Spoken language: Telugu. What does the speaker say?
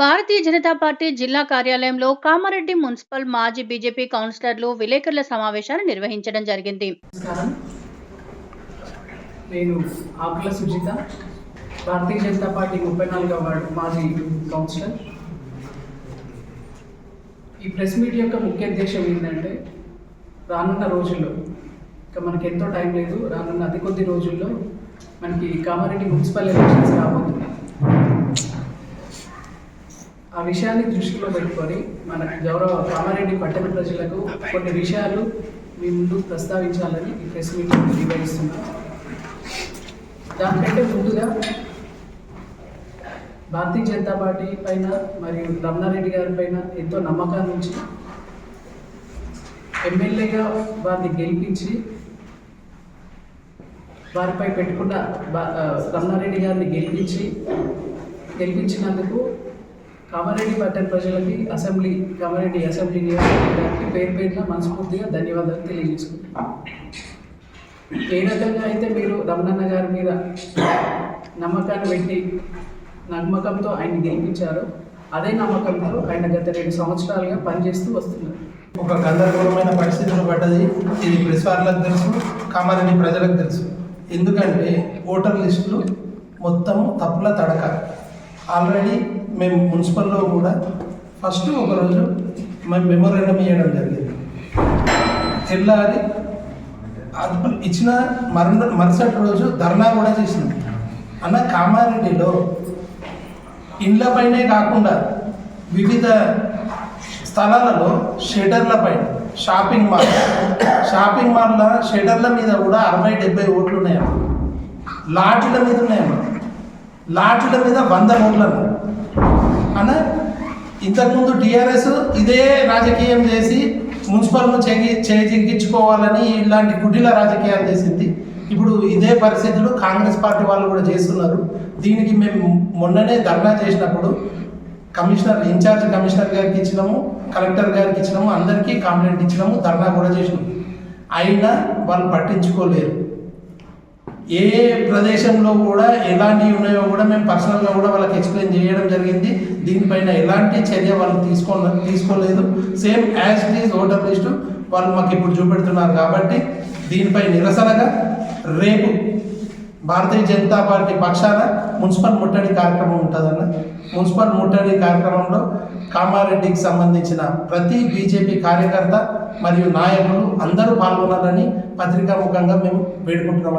భారతీయ జనతా పార్టీ జిల్లా కార్యాలయంలో కామారెడ్డి మున్సిపల్ మాజీ బీజేపీ కౌన్సిలర్లు విలేకరుల సమావేశాన్ని నిర్వహించడం జరిగింది. నేను ఆకుల సుజిత భారతీయ జనతా పార్టీ ముప్పై నాలుగవ వార్డు మాజీ కౌన్సిలర్. ఈ ప్రెస్ మీట్ యొక్క ముఖ్య ఉద్దేశం ఏంటంటే రానున్న రోజుల్లో ఇంకా మనకి ఎంతో టైం లేదు రానున్న అతి కొద్ది రోజుల్లో మనకి కామారెడ్డి మున్సిపల్ ఎలక్షన్స్ రాబోతున్నాయి. ఆ విషయాన్ని దృష్టిలో పెట్టుకొని మన గౌరవ కామారెడ్డి పట్టణ ప్రజలకు కొన్ని విషయాలు మీ ముందు ప్రస్తావించాలని ఈ ప్రెస్ మీటింగ్ నిర్వహిస్తున్నాం దానికంటే ముందుగా భారతీయ జనతా పార్టీ పైన మరియు రమణారెడ్డి గారి పైన ఎంతో నమ్మకాన్ని ఉంచి ఎమ్మెల్యేగా వారిని గెలిపించి వారిపై పెట్టుకున్న రమణారెడ్డి గారిని గెలిపించి గెలిపించినందుకు కామారెడ్డి పట్టణ ప్రజలకి అసెంబ్లీ కామారెడ్డి అసెంబ్లీ నియోజకవర్గానికి పేరు పేరున మనస్ఫూర్తిగా ధన్యవాదాలు తెలియజేసుకుంటున్నాను. ఏ రకంగా అయితే మీరు రమణన్న గారి మీద నమ్మకాన్ని పెట్టి నమ్మకంతో ఆయన గెలిపించారో అదే నమ్మకంతో ఆయన గత రెండు సంవత్సరాలుగా పనిచేస్తూ వస్తున్నారు. ఒక గందరగోళమైన పరిస్థితులు పడ్డది. ఇది ప్రెస్ వాళ్ళకి తెలుసు కామారెడ్డి ప్రజలకు తెలుసు. ఎందుకంటే ఓటర్ లిస్టులు మొత్తం తప్పుల తడక. ఆల్రెడీ మేము మున్సిపల్లో కూడా ఫస్ట్ ఒకరోజు మేము మెమోరాండం ఇవ్వడం జరిగింది. తెల్లారి అది ఇచ్చిన మరణ మరుసటి రోజు ధర్నా కూడా చేసింది అన్న కామారెడ్డిలో ఇండ్ల పైనే కాకుండా వివిధ స్థలాలలో షెడర్ల పైన షాపింగ్ మాల్ షాపింగ్ మాల్ల షెడర్ల మీద కూడా అరవై డెబ్బై ఓట్లు ఉన్నాయమ్మా లాట్ల మీద ఉన్నాయమ్మా. లాట్ల మీద వంద నోట్లను. అన్న ఇంతకుముందు టీఆర్ఎస్ ఇదే రాజకీయం చేసి మున్సిపల్ను చేయి చేజిక్కించుకోవాలని ఇలాంటి గుడ్డిల రాజకీయాలు చేసింది. ఇప్పుడు ఇదే పరిస్థితులు కాంగ్రెస్ పార్టీ వాళ్ళు కూడా చేస్తున్నారు. దీనికి మేము మొన్ననే ధర్నా చేసినప్పుడు కమిషనర్ ఇన్ఛార్జ్ కమిషనర్ గారికి ఇచ్చినాము కలెక్టర్ గారికి ఇచ్చినాము అందరికీ కంప్లైంట్ ఇచ్చినాము ధర్నా కూడా చేసినాము. అయినా వాళ్ళు పట్టించుకోలేరు. ఏ ప్రదేశంలో కూడా ఎలాంటివి ఉన్నాయో కూడా మేము పర్సనల్గా కూడా వాళ్ళకి ఎక్స్ప్లెయిన్ చేయడం జరిగింది. దీనిపైన ఎలాంటి చర్య వాళ్ళు తీసుకో తీసుకోలేదు. Same as it is voter list వాళ్ళు మాకు ఇప్పుడు చూపెడుతున్నారు కాబట్టి దీనిపై నిరసనగా రేపు భారతీయ జనతా పార్టీ పక్షాన మున్సిపల్ ముట్టడి కార్యక్రమం ఉంటుందన్న. మున్సిపల్ ముట్టడి కార్యక్రమంలో కామారెడ్డికి సంబంధించిన ప్రతి బీజేపీ కార్యకర్త మరియు నాయకులు అందరూ పాల్గొనాలని పత్రికాముఖంగా మేము వేడుకుంటున్నాం